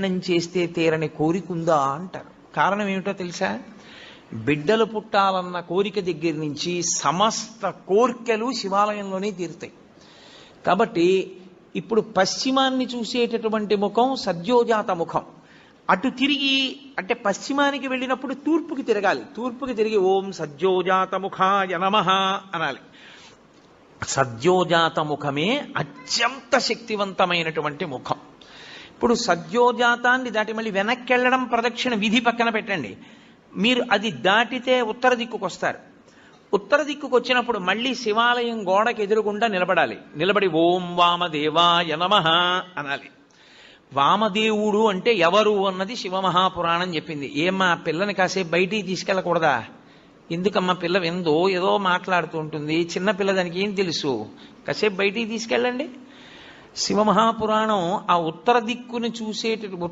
ప్రయాణం చేస్తే తీరని కోరిక ఉందా అంటారు. కారణం ఏమిటో తెలుసా? బిడ్డలు పుట్టాలన్న కోరిక దగ్గర నుంచి సమస్త కోర్కెలు శివాలయంలోనే తీరుతాయి. కాబట్టి ఇప్పుడు పశ్చిమాన్ని చూసేటటువంటి ముఖం సద్యోజాత ముఖం. అటు తిరిగి అంటే పశ్చిమానికి వెళ్ళినప్పుడు తూర్పుకి తిరగాలి. తూర్పుకి తిరిగి ఓం సద్యోజాత ముఖాయ నమః అనాలి. సద్యోజాత ముఖమే అత్యంత శక్తివంతమైనటువంటి ముఖం. ఇప్పుడు సద్యోజాతాన్ని దాటి మళ్ళీ వెనక్కి వెళ్ళడం ప్రదక్షిణ విధి పక్కన పెట్టండి. మీరు అది దాటితే ఉత్తర దిక్కుకు వస్తారు. ఉత్తర దిక్కుకు వచ్చినప్పుడు మళ్ళీ శివాలయం గోడకి ఎదురుగుండా నిలబడాలి. నిలబడి ఓం వామదేవాయ నమ అనాలి. వామదేవుడు అంటే ఎవరు అన్నది శివమహాపురాణం చెప్పింది. ఏమ్మా పిల్లని కాసేపు బయటికి తీసుకెళ్ళకూడదా? ఎందుకమ్మా పిల్ల విందో ఏదో మాట్లాడుతూ ఉంటుంది. చిన్న పిల్ల దానికి ఏం తెలుసు? కాసేపు బయటికి తీసుకెళ్ళండి. శివమహాపురాణం ఆ ఉత్తర దిక్కుని చూసేట